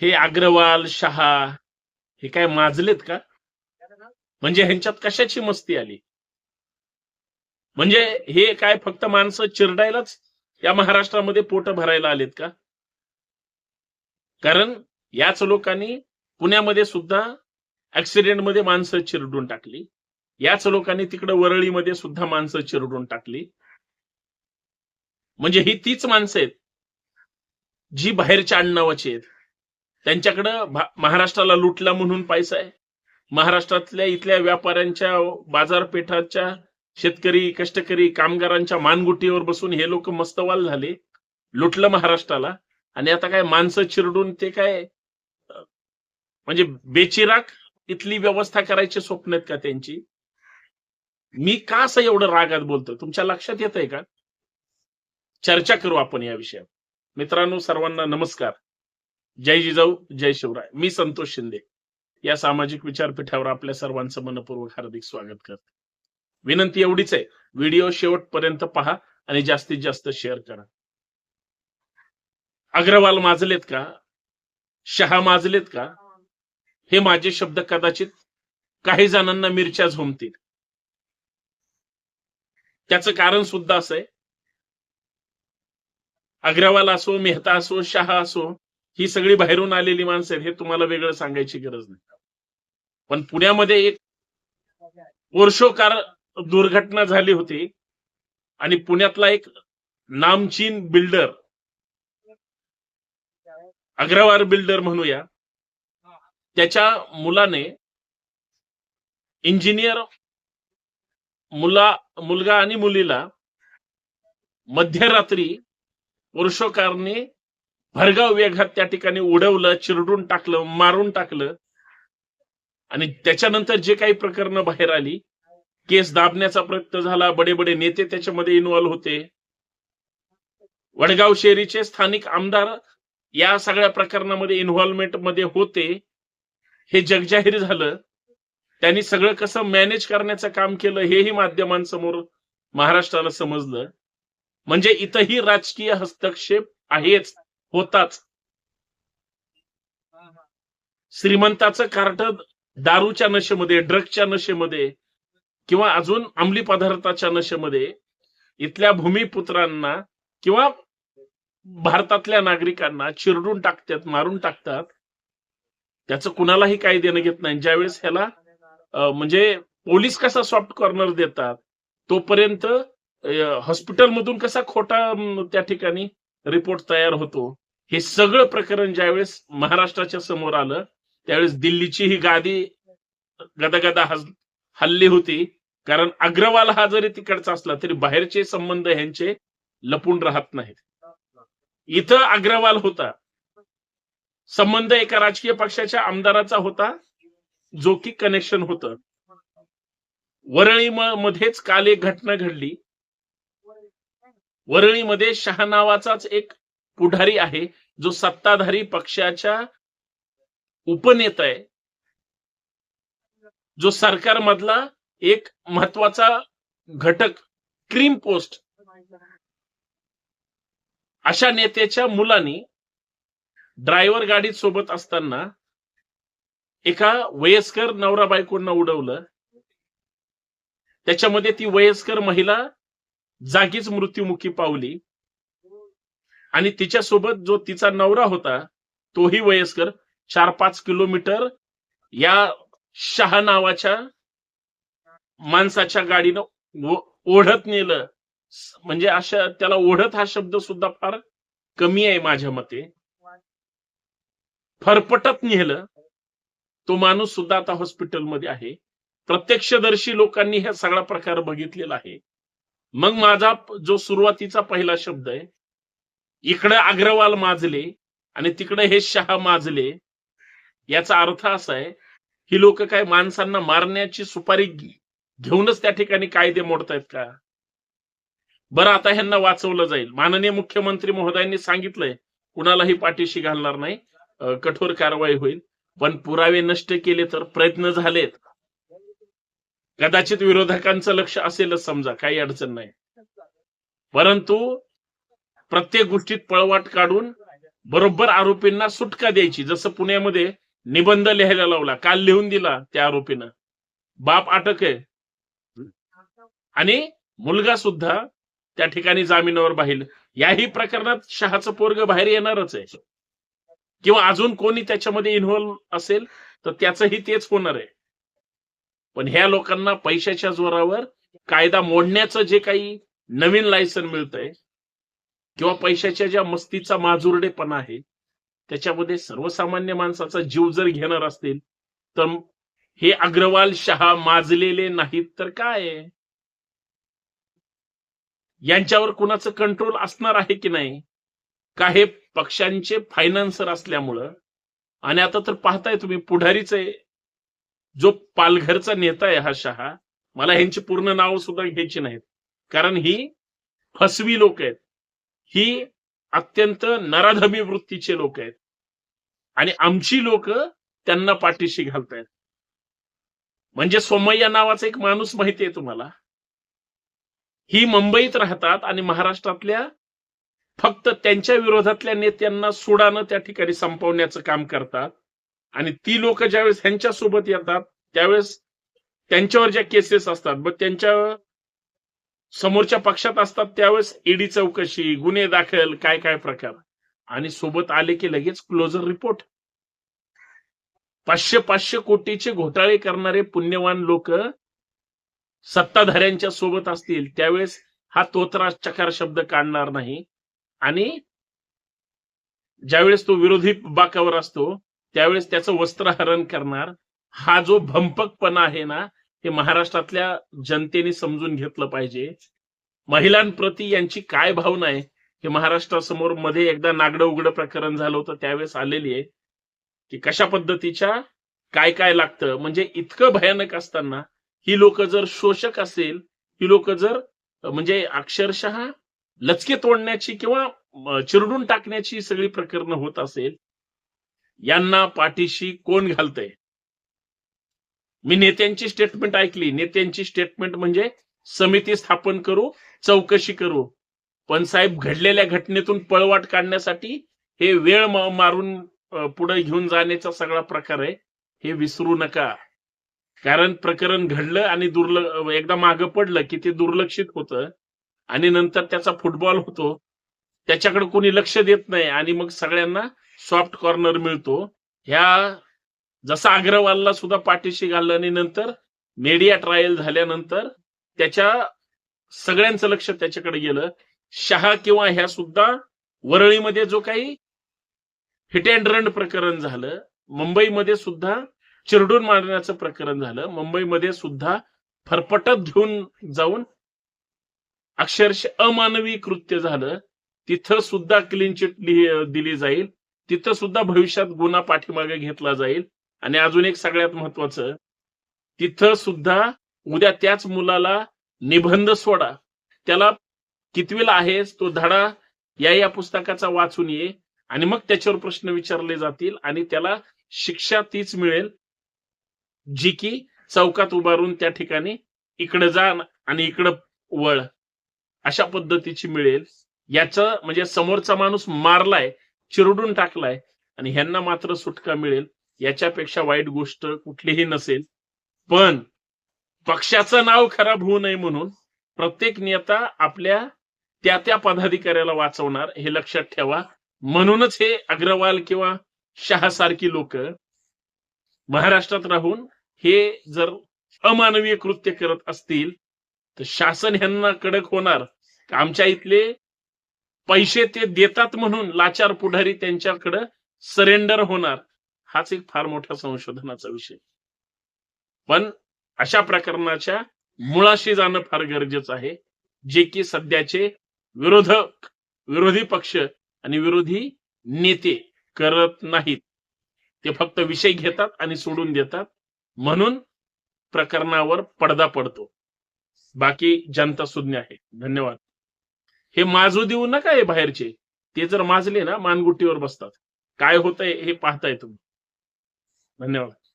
हे अग्रवाल शहा हे काय माजलेत का? म्हणजे ह्यांच्यात कशाची मस्ती आली? म्हणजे हे काय फक्त माणसं चिरडायलाच या महाराष्ट्रामध्ये पोट भरायला आलेत का? कारण याच लोकांनी पुण्यामध्ये सुद्धा ऍक्सिडेंटमध्ये माणसं चिरडून टाकली. याच लोकांनी तिकडे वरळीमध्ये सुद्धा माणसं चिरडून टाकली. म्हणजे ही तीच माणसं आहेत जी बाहेरच्या आडनावाची आहेत. त्यांच्याकडं महाराष्ट्राला लुटला म्हणून पैसा आहे. महाराष्ट्रातल्या इथल्या व्यापाऱ्यांच्या बाजारपेठाच्या शेतकरी कष्टकरी कामगारांच्या मानगुटीवर बसून हे लोक मस्तवाल झाले. लुटलं महाराष्ट्राला. आणि आता काय माणसं चिरडून ते काय म्हणजे बेचिराग इथली व्यवस्था करायची स्वप्न आहेत का त्यांची? मी का असं एवढं रागात बोलतो तुमच्या लक्षात येत आहे का? चर्चा करू आपण या विषयावर. मित्रांनो सर्वांना नमस्कार. जय जिजाऊ जय शिवराय. मी संतोष शिंदे. या सामाजिक विचारपीठावर आपल्या सर्वांचं मनपूर्वक हार्दिक स्वागत करते. विनंती एवढीच आहे व्हिडिओ शेवटपर्यंत पहा आणि जास्तीत जास्त शेअर करा. अग्रवाल माजलेत का? शहा माजलेत का? हे माझे शब्द कदाचित काही जणांना मिरच्या झोमतील. त्याचं कारण सुद्धा असं आहे. अग्रवाल असो मेहता असो शहा असो ही सगळी बाहेरून आलेली माणसं आहेत हे तुम्हाला वेगळं सांगायची गरज नाही. पण पुण्यामध्ये एक वर्षोकार दुर्घटना झाली होती आणि पुण्यातला एक नामचीन बिल्डर अग्रवार बिल्डर म्हणूया त्याच्या मुलाने इंजिनियर मुला मुलगा आणि मुलीला मध्यरात्री वर्षोकारने भरगाव वेघात त्या ठिकाणी उडवलं चिरडून टाकलं मारून टाकलं. आणि त्याच्यानंतर जे काही प्रकरणं बाहेर आली केस दाबण्याचा प्रयत्न झाला बडे बडे नेते त्याच्यामध्ये इन्व्हॉल्व होते. वडगाव शेरीचे स्थानिक आमदार या सगळ्या प्रकरणामध्ये इन्व्हॉल्वमेंटमध्ये होते. हे जगजाहीर झालं. त्यांनी सगळं कसं मॅनेज करण्याचं काम केलं हेही माध्यमांसमोर महाराष्ट्राला समजलं. म्हणजे इथंही राजकीय हस्तक्षेप आहेच. होताच. श्रीमंताचं कार्ट दारूच्या नशेमध्ये ड्रगच्या नशेमध्ये किंवा अजून अंमली पदार्थाच्या नशेमध्ये इथल्या भूमिपुत्रांना किंवा भारतातल्या नागरिकांना चिरडून टाकतात मारून टाकतात. त्याचं कुणालाही काही देणं घेत नाही. ज्यावेळेस ह्याला म्हणजे पोलीस कसा सॉफ्ट कॉर्नर देतात तोपर्यंत हॉस्पिटलमधून कसा खोटा त्या ठिकाणी रिपोर्ट तयार होतो. हे सगळं प्रकरण ज्यावेळेस महाराष्ट्राच्या समोर आलं त्यावेळेस दिल्लीची ही गादी गदागदा हल्ली होती. कारण अग्रवाल हा जरी तिकडचा असला तरी बाहेरचे संबंध ह्यांचे लपून राहत नाहीत. इथं अग्रवाल होता. संबंध एका राजकीय पक्षाच्या आमदाराचा होता जो की कनेक्शन होतं. वरळी म- मध्येच काल एक घटना घडली. वरळीमध्ये शहा नावाचाच एक पुढारी आहे जो सत्ताधारी पक्षाच्या उपनेता आहे. जो सरकारमधला एक महत्त्वाचा घटक क्रीम पोस्ट. अशा नेत्याच्या मुलांनी ड्रायव्हर गाडीत सोबत असताना एका वयस्कर नवरा बायकोंना उडवलं. त्याच्यामध्ये ती वयस्कर महिला जागीच मृत्युमुखी पावली. आणि तिच्यासोबत जो तिचा नवरा होता तोही वयस्कर चार पाच किलोमीटर या शहा नावाच्या माणसाच्या गाडीनं ओढत नेलं. म्हणजे अशा त्याला ओढत हा शब्द सुद्धा फार कमी आहे माझ्या मते. फरफटत नेलं. तो माणूस सुद्धा आता हॉस्पिटलमध्ये आहे. प्रत्यक्षदर्शी लोकांनी हा सगळा प्रकार बघितलेला आहे. मग माझा जो सुरुवातीचा पहिला शब्द आहे इकडे अग्रवाल माजले आणि तिकडे हे शहा माजले याचा अर्थ असा आहे ही लोक काय माणसांना मारण्याची सुपारी घेऊनच त्या ठिकाणी कायदे मोडतायत का? बरं आता ह्यांना वाचवलं जाईल. माननीय मुख्यमंत्री महोदयांनी सांगितलंय कुणालाही पाठीशी घालणार नाही. कठोर कारवाई होईल. पण पुरावे नष्ट केले तर प्रयत्न झालेत. कदाचित विरोधकांचं लक्ष असेलच समजा काही अडचण नाही. परंतु प्रत्येक गोष्टीत पळवाट काढून बरोबर आरोपींना सुटका द्यायची. जसं पुण्यामध्ये निबंध लिहायला लावला काल लिहून दिला त्या आरोपीनं. बाप अटक आहे. आणि मुलगा सुद्धा त्या ठिकाणी जामिनावर बाहेर याही प्रकरणात शहाचं पोरग बाहेर येणारच आहे. किंवा अजून कोणी त्याच्यामध्ये इन्व्हॉल्व्ह असेल तर त्याचंही तेच होणार आहे. पण ह्या लोकांना पैशाच्या जोरावर कायदा मोडण्याचं जे काही नवीन लायसन मिळतंय किंवा पैशाच्या ज्या मस्तीचा माजुरडेपणा आहे त्याच्यामध्ये सर्वसामान्य माणसाचा जीव जर घेणार असतील तर हे अग्रवाल शहा माजलेले नाहीत तर काय? यांच्यावर कुणाचं कंट्रोल असणार आहे की नाही? का हे पक्षांचे फायनान्सर असल्यामुळं? आणि आता तर पाहताय तुम्ही पुढारीच आहे. जो पालघरचा नेता आहे हा शहा मला ह्यांची पूर्ण नाव सुद्धा घ्यायची नाहीत. कारण ही फसवी लोक आहेत. ही अत्यंत नराधमी वृत्तीचे लोक आहेत. आणि आमची लोक त्यांना पाठीशी घालतायत. म्हणजे सोमय्या नावाचा एक माणूस माहिती आहे तुम्हाला? ही मुंबईत राहतात आणि महाराष्ट्रातल्या फक्त त्यांच्या विरोधातल्या नेत्यांना सुडानं त्या ठिकाणी संपवण्याचं काम करतात. आणि ती लोक ज्यावेळेस ह्यांच्या सोबत येतात त्यावेळेस त्यांच्यावर ज्या केसेस असतात मग त्यांच्या समोरच्या पक्षात असतात त्यावेळेस ईडी चौकशी गुन्हे दाखल काय काय प्रकार. आणि सोबत आले की लगेच क्लोजर रिपोर्ट पाचशे पाचशे कोटीचे घोटाळे करणारे पुण्यवान लोक सत्ताधाऱ्यांच्या सोबत असतील त्यावेळेस हा तोत्रा चकार शब्द काढणार नाही. आणि ज्यावेळेस तो विरोधी बाकावर असतो त्यावेळेस त्याचं वस्त्रहरण करणार. हा जो भंपकपणा आहे ना हे महाराष्ट्रातल्या जनतेने समजून घेतलं पाहिजे. महिलांप्रती यांची काय भावना आहे? हे महाराष्ट्रासमोरमध्ये एकदा नागडं उघडं प्रकरण झालं होतं त्यावेळेस आलेली आहे. की कशा पद्धतीच्या काय काय लागतं? म्हणजे इतकं भयानक असताना ही लोक जर शोषक असेल ही लोक जर म्हणजे अक्षरशः लचके तोडण्याची किंवा चिरडून टाकण्याची सगळी प्रकरणं होत असेल यांना पाठीशी कोण घालतंय? मी नेत्यांची स्टेटमेंट ऐकली. नेत्यांची स्टेटमेंट म्हणजे समिती स्थापन करू चौकशी करू. पण साहेब घडलेल्या घटनेतून पळवाट काढण्यासाठी हे वेळ मारून पुढे घेऊन जाण्याचा सगळा प्रकार आहे. हे विसरू नका. कारण प्रकरण घडलं आणि दुर्ल एकदा मागं पडलं की ते दुर्लक्षित होतं. आणि नंतर त्याचा फुटबॉल होतो. त्याच्याकडे कोणी लक्ष देत नाही. आणि मग सगळ्यांना सॉफ्ट कॉर्नर मिळतो. ह्या जसा अग्रवालला सुद्धा पाठीशी घाललं आणि नंतर मीडिया ट्रायल झाल्यानंतर त्याच्या सगळ्यांचं लक्ष त्याच्याकडे गेलं. शहा किंवा ह्या सुद्धा वरळीमध्ये जो काही हिट अँड रन प्रकरण झालं मुंबईमध्ये सुद्धा चिरडून मारण्याचं प्रकरण झालं मुंबईमध्ये सुद्धा फरफटत घेऊन जाऊन अक्षरशः अमानवी कृत्य झालं. तिथं सुद्धा क्लीन चिट दिली जाईल. तिथं सुद्धा भविष्यात गुन्हा पाठीमागे घेतला जाईल. आणि अजून एक सगळ्यात महत्वाचं तिथं सुद्धा उद्या त्याच मुलाला निबंध सोडा. त्याला कितवीला आहेस तो धडा या या पुस्तकाचा वाचून ये. आणि मग त्याच्यावर प्रश्न विचारले जातील आणि त्याला शिक्षा तीच मिळेल जी की चौकात उभारून त्या ठिकाणी इकडे जा आणि इकडं वळ अशा पद्धतीची मिळेल. याचं म्हणजे समोरचा माणूस मारलाय चिरडून टाकलाय आणि ह्यांना मात्र सुटका मिळेल. याच्यापेक्षा वाईट गोष्ट कुठलीही नसेल. पण पक्षाचं नाव खराब होऊ नये म्हणून प्रत्येक नेता आपल्या त्या त्या पदाधिकाऱ्याला वाचवणार हे लक्षात ठेवा. म्हणूनच हे अग्रवाल किंवा शहासारखी लोक महाराष्ट्रात राहून हे जर अमानवीय कृत्य करत असतील तर शासन ह्यांना कडक होणार. आमच्या इथले पैसे ते देतात म्हणून लाचार पुढारी त्यांच्याकडे सरेंडर होणार हाच एक फार मोठा संशोधनाचा विषय. पण अशा प्रकरणाच्या मुळाशी जाणं फार गरजेचं आहे जे की सध्याचे विरोधक विरोधी पक्ष आणि विरोधी नेते करत नाहीत. ते फक्त विषय घेतात आणि सोडून देतात म्हणून प्रकरणावर पडदा पडतो. बाकी जनता सुज्ञ आहे. धन्यवाद. हे माजू देऊ नका हे बाहेरचे. ते जर माजले ना मानगुट्टीवर बसतात. काय होतंय हे पाहताय तुम्ही. धन्यवाद.